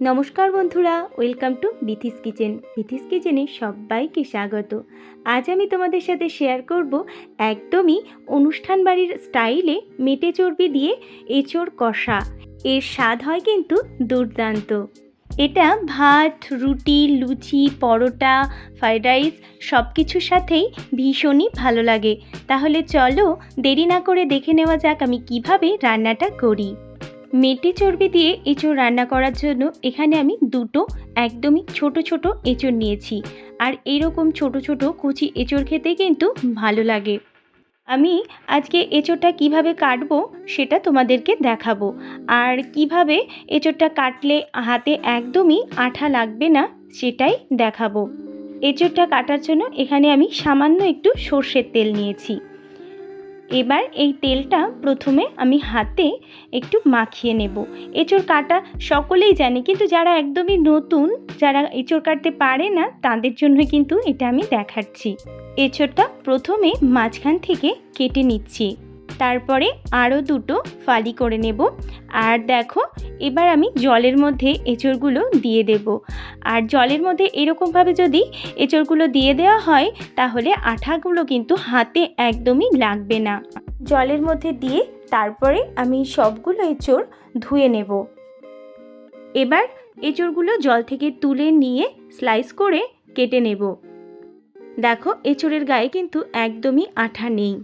নমস্কার বন্ধুরা, welcome to Bithi's kitchen. Bithi's কিচেনে সবাইকে স্বাগত। আজ আমি তোমাদের সাথে শেয়ার করব একদমই অনুষ্ঠান বাড়ির স্টাইলে মেটে চর্বি দিয়ে এঁচোড় কষা। এর স্বাদ হয় কিন্তু দুর্দান্ত। এটা ভাত, রুটি, লুচি, পরোটা, ফ্রাইড রাইস সব কিছুর সাথেই ভীষণই ভালো লাগে। তাহলে চলো দেরি না করে দেখে নেওয়া যাক আমি কীভাবে রান্নাটা করি। মেটে চর্বি দিয়ে এঁচোড় রান্না করার জন্য এখানে আমি দুটো একদমই ছোট ছোট এঁচোড় নিয়েছি। আর এইরকম ছোট ছোট কুচি এঁচোড় খেতে কিন্তু ভালো লাগে। আমি আজকে এঁচোড়টা কীভাবে কাটবো সেটা তোমাদেরকে দেখাবো। আর কীভাবে এঁচোড়টা কাটলে হাতে একদমই আঠা লাগবে না সেটাই দেখাবো। এঁচোড়টা কাটার জন্য এখানে আমি সামান্য একটু সর্ষের তেল নিয়েছি। এবার এই তেলটা প্রথমে আমি হাতে একটু মাখিয়ে নেব। এঁচোড় কাটা সকলেই জানে, কিন্তু যারা একদমই নতুন, যারা এঁচোড় কাটতে পারে না, তাদের জন্য কিন্তু এটা আমি দেখাচ্ছি। এঁচোড়টা প্রথমে মাঝখান থেকে কেটে নিচ্ছি। তারপরে আরও দুটো ফালি করে নেব। আর দেখো, এবার আমি জলের মধ্যে এঁচোড়গুলো দিয়ে দেব। আর জলের মধ্যে এরকমভাবে যদি এঁচোড়গুলো দিয়ে দেওয়া হয়, তাহলে আঠাগুলো কিন্তু হাতে একদমই লাগবে না। জলের মধ্যে দিয়ে তারপরে আমি সবগুলো এঁচোড় ধুয়ে নেব। এবার এঁচোড়গুলো জল থেকে তুলে নিয়ে স্লাইস করে কেটে নেব। দেখো, এঁচোড়ের গায়ে কিন্তু একদমই আঠা নেই।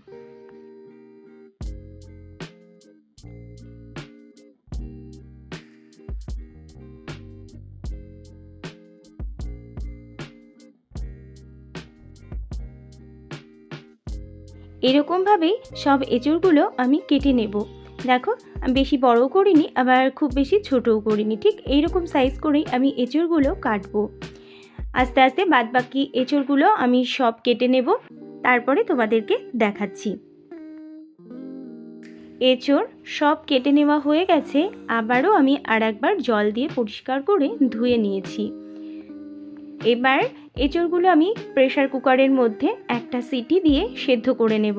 এরকমভাবেই সব এঁচড়গুলো আমি কেটে নেব। দেখো বেশি বড়ও করিনি, আবার খুব বেশি ছোটও করিনি। ঠিক এইরকম সাইজ করেই আমি এঁচড়গুলো কাটবো। আস্তে আস্তে বাদ বাকি এঁচড়গুলো আমি সব কেটে নেব। তারপরে তোমাদেরকে দেখাচ্ছি। এঁচড় সব কেটে নেওয়া হয়ে গেছে, আবারও আমি আর একবার জল দিয়ে পরিষ্কার করে ধুয়ে নিয়েছি। এবার এঁচড়গুলো আমি প্রেশার কুকারের মধ্যে একটা সিটি দিয়ে সেদ্ধ করে নেব।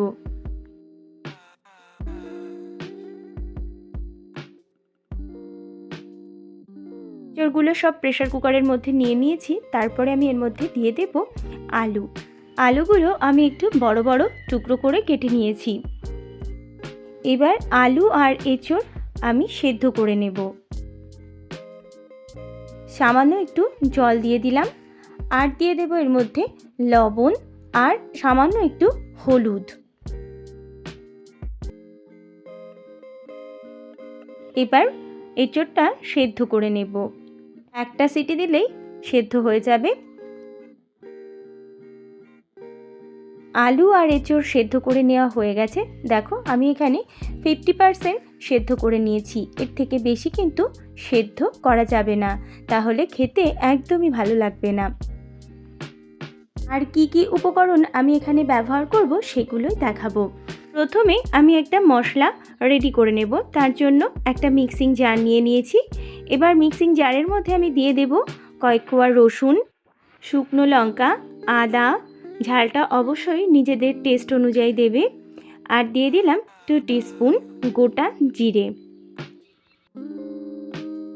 এঁচড়গুলো সব প্রেশার কুকারের মধ্যে নিয়ে নিয়েছি, তারপরে আমি এর মধ্যে দিয়ে দেব আলু। আলুগুলো আমি একটু বড় বড় টুকরো করে কেটে নিয়েছি। এবার আলু আর এঁচড় আমি সেদ্ধ করে নেব। সামান্য একটু জল দিয়ে দিলাম। আর দিয়ে দেবো এর মধ্যে লবণ আর সামান্য একটু হলুদ। এবার এঁচোড়টা সেদ্ধ করে নেব। একটা সিটি দিলেই সেদ্ধ হয়ে যাবে। আলু আর এঁচোড় সেদ্ধ করে নেওয়া হয়ে গেছে। দেখো, আমি এখানে ফিফটি পারসেন্ট সেদ্ধ করে নিয়েছি। এর থেকে বেশি কিন্তু সেদ্ধ করা যাবে না। তাহলে খেতে একদমই ভালো লাগবে না। আর কি কি উপকরণ আমি এখানে ব্যবহার করব সেগুলোই দেখাবো। প্রথমে আমি একটা মশলা রেডি করে নেব। তার জন্য একটা মিক্সিং জার নিয়ে নিয়েছি। এবার মিক্সিং জারের মধ্যে আমি দিয়ে দেব কয়েক কোয়া রসুন, শুকনো লঙ্কা, আদা। ঝালটা অবশ্যই নিজেদের টেস্ট অনুযায়ী দেবে। আর দিয়ে দিলাম টু টিস্পুন গোটা জিরে।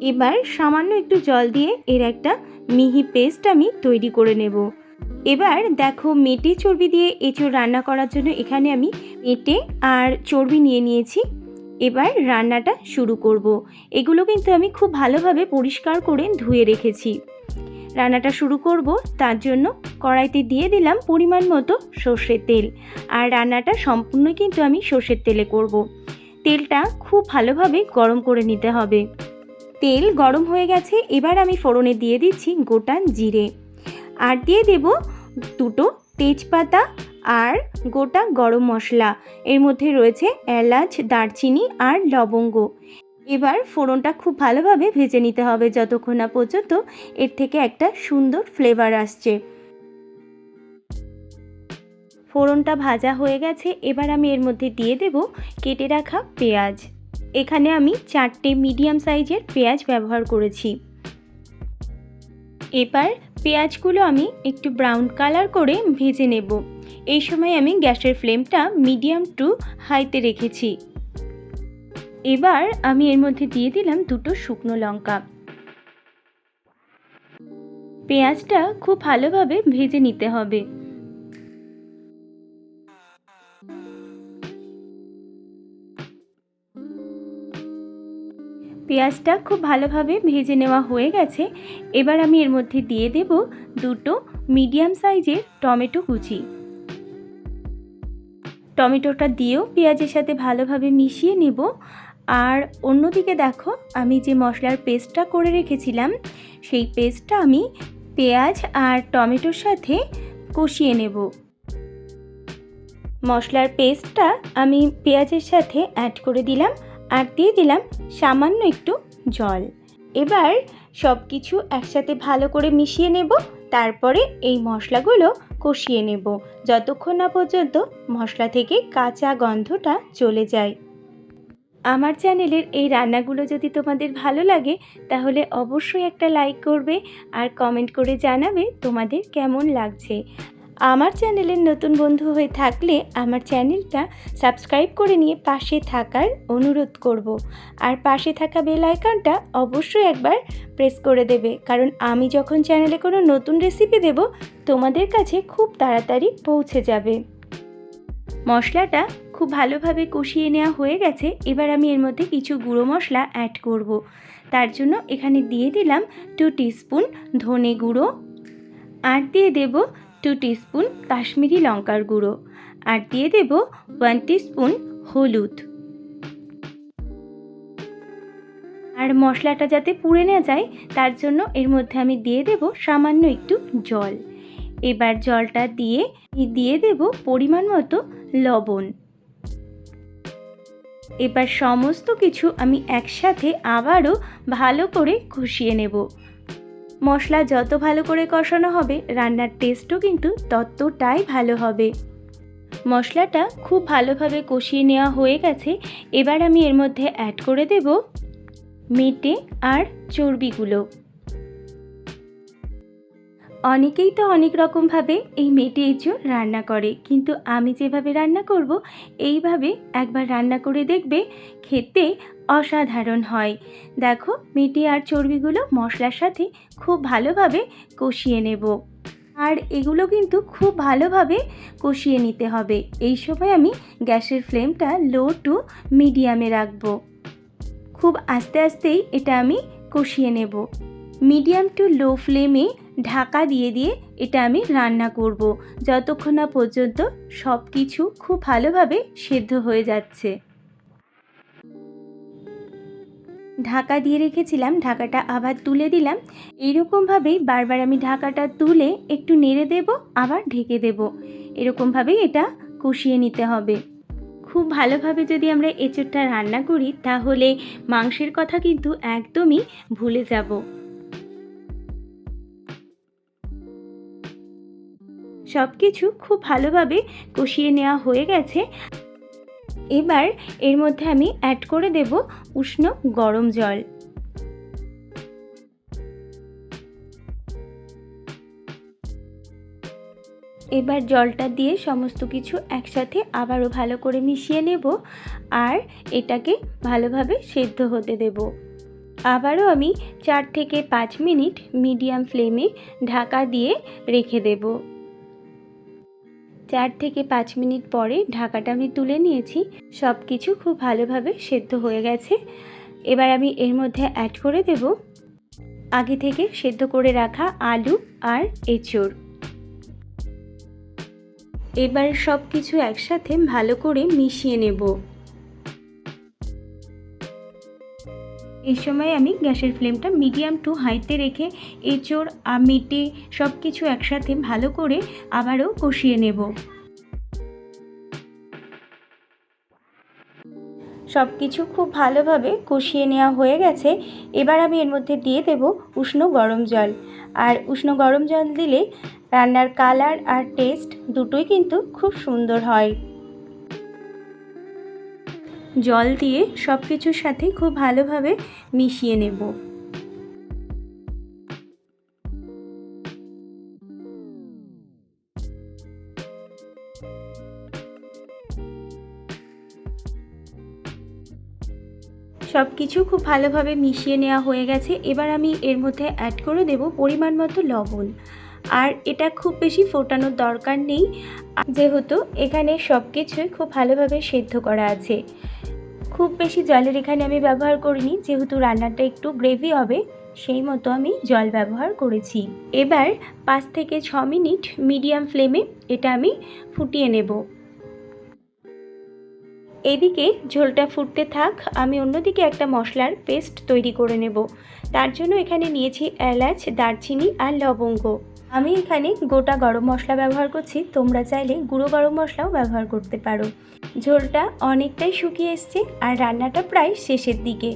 এবার সামান্য একটু জল দিয়ে এর একটা মিহি পেস্ট আমি তৈরি করে নেব। এবার দেখো মেটে চর্বি দিয়ে এঁচোড় রান্না করার জন্য এখানে আমি মেটে আর চর্বি নিয়ে নিয়েছি। এবার রান্নাটা শুরু করব। এগুলো কিন্তু আমি খুব ভালোভাবে পরিষ্কার করে ধুয়ে রেখেছি। রান্নাটা শুরু করব, তার জন্য কড়াইতে দিয়ে দিলাম পরিমাণ মতো সর্ষের তেল। আর রান্নাটা সম্পূর্ণ কিন্তু আমি সর্ষের তেলে করব। তেলটা খুব ভালোভাবে গরম করে নিতে হবে। তেল গরম হয়ে গেছে, এবার আমি ফোড়নে দিয়ে দিচ্ছি গোটা জিরে। আর দিয়ে দেব দুটো তেজপাতা আর গোটা গরম মশলা। এর মধ্যে রয়েছে এলাচ, দারচিনি আর লবঙ্গ। এবার ফোড়নটা খুব ভালোভাবে ভেজে নিতে হবে যতক্ষণ না পর্যন্ত এর থেকে একটা সুন্দর ফ্লেভার আসছে। ফোড়নটা ভাজা হয়ে গেছে। এবার আমি এর মধ্যে দিয়ে দেব কেটে রাখা পেঁয়াজ। এখানে আমি চারটে মিডিয়াম সাইজের পেঁয়াজ ব্যবহার করেছি। এবার পেঁয়াজগুলো আমি একটু ব্রাউন কালার করে ভেজে নেব। এই সময় আমি গ্যাসের ফ্লেমটা মিডিয়াম টু হাইতে রেখেছি। এবার আমি এর মধ্যে দিয়ে দিলাম দুটো শুকনো লঙ্কা। পেঁয়াজটা খুব ভালোভাবে ভেজে নিতে হবে। পেঁয়াজটা খুব ভালোভাবে ভেজে নেওয়া হয়ে গেছে। এবার আমি এর মধ্যে দিয়ে দেব দুটো মিডিয়াম সাইজের টমেটো কুচি। টমেটোটা দিয়েও পেঁয়াজের সাথে ভালোভাবে মিশিয়ে নেব। আর অন্যদিকে দেখো, আমি যে মশলার পেস্টটা করে রেখেছিলাম, সেই পেস্টটা আমি পেঁয়াজ আর টমেটোর সাথে কষিয়ে নেব। মশলার পেস্টটা আমি পেঁয়াজের সাথে অ্যাড করে দিলাম। আর দিয়ে দিলাম সামান্য একটু জল। এবার সব কিছু একসাথে ভালো করে মিশিয়ে নেব, তারপরে এই মশলাগুলো কষিয়ে নেব। যতক্ষণ না পর্যন্ত মশলা থেকে কাঁচা গন্ধটা চলে যায়। আমার চ্যানেলের এই রান্নাগুলো যদি তোমাদের ভালো লাগে, তাহলে অবশ্যই একটা লাইক করবে আর কমেন্ট করে জানাবে তোমাদের কেমন লাগছে। আমার চ্যানেলের নতুন বন্ধু হয়ে থাকলে আমার চ্যানেলটা সাবস্ক্রাইব করে নিয়ে পাশে থাকার অনুরোধ করব। আর পাশে থাকা বেল আইকনটা অবশ্যই একবার প্রেস করে দেবে, কারণ আমি যখন চ্যানেলে কোনো নতুন রেসিপি দেব, তোমাদের কাছে খুব তাড়াতাড়ি পৌঁছে যাবে মশলাটা খুব ভালোভাবে কষিয়ে নেওয়া হয়ে গেছে, এবার আমি এর মধ্যে কিছু গুঁড়ো মশলা অ্যাড করব। তার জন্য এখানে দিয়ে দিলাম টু টিস্পুন ধনে গুঁড়ো আর দিয়ে দেব টু টিস্পুন কাশ্মীরি লঙ্কার গুঁড়ো আর দিয়ে দেব ওয়ান টিস্পুন হলুদ আর মশলাটা যাতে পুড়ে না যায়, তার জন্য এর মধ্যে আমি দিয়ে দেব সামান্য একটু জল। এবার জলটা দিয়ে দিয়ে দেব পরিমাণ মতো লবণ। এবার সমস্ত কিছু আমি একসাথে আবারও ভালো করে কষিয়ে নেব। মশলা যত ভালো করে কষানো হবে, রান্নার টেস্টও কিন্তু ততটাই ভালো হবে। মশলাটা খুব ভালোভাবে কষিয়ে নেওয়া হয়ে গেছে। এবার আমি এর মধ্যে অ্যাড করে দেব মেটে আর চর্বিগুলো। অনেকেই তো অনেক রকমভাবে এই মেটে এঁচড় রান্না করে, কিন্তু আমি যেভাবে রান্না করব, এইভাবে একবার রান্না করে দেখবে খেতে অসাধারণ হয়। দেখো মেটে আর চর্বিগুলো মশলার সাথে খুব ভালোভাবে কষিয়ে নেব। আর এগুলো কিন্তু খুব ভালোভাবে কষিয়ে নিতে হবে। এই সময় আমি গ্যাসের ফ্লেমটা লো টু মিডিয়ামে রাখব। খুব আস্তে আস্তেই এটা আমি কষিয়ে নেব। মিডিয়াম টু লো ফ্লেমে ঢাকা দিয়ে দিয়ে এটা আমি রান্না করব। যতক্ষণ না পর্যন্ত সব কিছু খুব ভালোভাবে সেদ্ধ হয়ে যাচ্ছে। ঢাকা দিয়ে রেখেছিলাম, ঢাকাটা আবার তুলে দিলাম। এরকমভাবেই বারবার আমি ঢাকাটা তুলে একটু নেড়ে দেব, আবার ঢেকে দেব। এরকমভাবেই এটা কষিয়ে নিতে হবে। খুব ভালোভাবে যদি আমরা এঁচড়টা রান্না করি, তাহলে মাংসের কথা কিন্তু একদমই ভুলে যাব। সব কিছু খুব ভালোভাবে কষিয়ে নেওয়া হয়ে গেছে। এবার এর মধ্যে আমি অ্যাড করে দেব উষ্ণ গরম জল। এবার জলটা দিয়ে সমস্ত কিছু একসাথে আবারও ভালো করে মিশিয়ে নেব আর এটাকে ভালোভাবে সেদ্ধ হতে দেব। আবারও আমি চার থেকে পাঁচ মিনিট মিডিয়াম ফ্লেমে ঢাকা দিয়ে রেখে দেব। চার থেকে পাঁচ মিনিট পরে ঢাকাটা আমি তুলে নিয়েছি। সব কিছু খুব ভালোভাবে সেদ্ধ হয়ে গেছে। এবার আমি এর মধ্যে অ্যাড করে দেব আগে থেকে সেদ্ধ করে রাখা আলু আর এঁচড়। এবার সব কিছু একসাথে ভালো করে মিশিয়ে নেব। এই সময় আমি গ্যাসের ফ্লেমটা মিডিয়াম টু হাইতে রেখে এঁচড় আর মেটে সব কিছু একসাথে ভালো করে আবারও কষিয়ে নেব। সব কিছু খুব ভালোভাবে কষিয়ে নেওয়া হয়ে গেছে। এবার আমি এর মধ্যে দিয়ে দেব উষ্ণ গরম জল। আর উষ্ণ গরম জল দিলে রান্নার কালার আর টেস্ট দুটোই কিন্তু খুব সুন্দর হয়। জল দিয়ে সব কিছুর সাথে খুব ভালোভাবে মিশিয়ে নেব। সব কিছু খুব ভালোভাবে মিশিয়ে নেওয়া হয়ে গেছে। এবার আমি এর মধ্যে অ্যাড করে দেব পরিমাণ মতো লবণ। আর এটা খুব বেশি ফোটানোর দরকার নেই। যেহেতু এখানে সব কিছুই খুব ভালোভাবে সেদ্ধ করা আছে। খুব বেশি জলের এখানে আমি ব্যবহার করিনি, যেহেতু রান্নাটা একটু গ্রেভি হবে, সেই মতো আমি জল ব্যবহার করেছি। এবার পাঁচ থেকে ছ মিনিট মিডিয়াম ফ্লেমে এটা আমি ফুটিয়ে নেব। এদিকে ঝোলটা ফুটতে থাক, আমি অন্যদিকে একটা মশলার পেস্ট তৈরি করে নেব। তার জন্য এখানে নিয়েছি এলাচ, দারচিনি আর লবঙ্গ। আমি এখানে গোটা গরম মশলা ব্যবহার করছি, তোমরা চাইলে গুঁড়ো গরম মশলাও ব্যবহার করতে পারো। ঝোলটা অনেকটাই শুকিয়ে এসছে আর রান্নাটা প্রায় শেষের দিকে।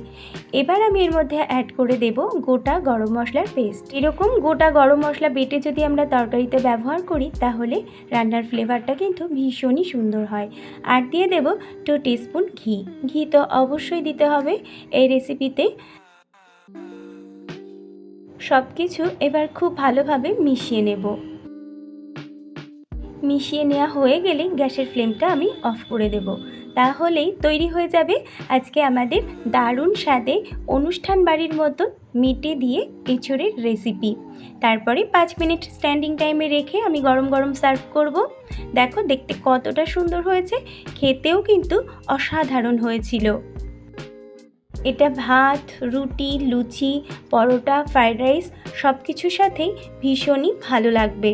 এবার আমি এর মধ্যে অ্যাড করে দেব গোটা গরম মশলার পেস্ট এরকম গোটা গরম মশলা বেটে যদি আমরা তরকারিতে ব্যবহার করি, তাহলে রান্নার ফ্লেভারটা কিন্তু ভীষণই সুন্দর হয়। আর দিয়ে দেব টু টিস্পুন ঘি। ঘি তো অবশ্যই দিতে হবে এই রেসিপিতে সব কিছু এবার খুব ভালোভাবে মিশিয়ে নেব। মিশিয়ে নেওয়া হয়ে গেলে গ্যাসের ফ্লেমটা আমি অফ করে দেব। তাহলেই তৈরি হয়ে যাবে আজকে আমাদের দারুণ স্বাদে অনুষ্ঠান বাড়ির মতন মিটে দিয়ে এঁচড়ের রেসিপি। তারপরে পাঁচ মিনিট স্ট্যান্ডিং টাইমে রেখে আমি গরম গরম সার্ভ করব। দেখো দেখতে কতটা সুন্দর হয়েছে, খেতেও কিন্তু অসাধারণ হয়েছিল। এটা ভাত, রুটি, লুচি, পরোটা, ফ্রাইড রাইস সব কিছুর সাথেই ভীষণই ভালো লাগবে।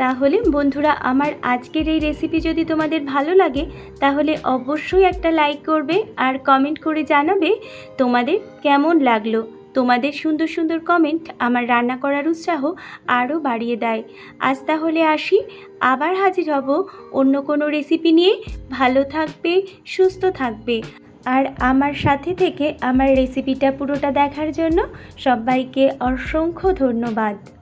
তাহলে বন্ধুরা, আমার আজকের এই রেসিপি যদি তোমাদের ভালো লাগে, তাহলে অবশ্যই একটা লাইক করবে আর কমেন্ট করে জানাবে তোমাদের কেমন লাগল। তোমাদের সুন্দর সুন্দর কমেন্ট আমার রান্না করার উৎসাহ আরও বাড়িয়ে দেয়। আজ তাহলে আসি, আবার হাজির হব অন্য কোনো রেসিপি নিয়ে। ভালো থাকবে, সুস্থ থাকবে। আর আমার সাথে থেকে আমার রেসিপিটা পুরোটা দেখার জন্য সবাইকে অসংখ্য ধন্যবাদ।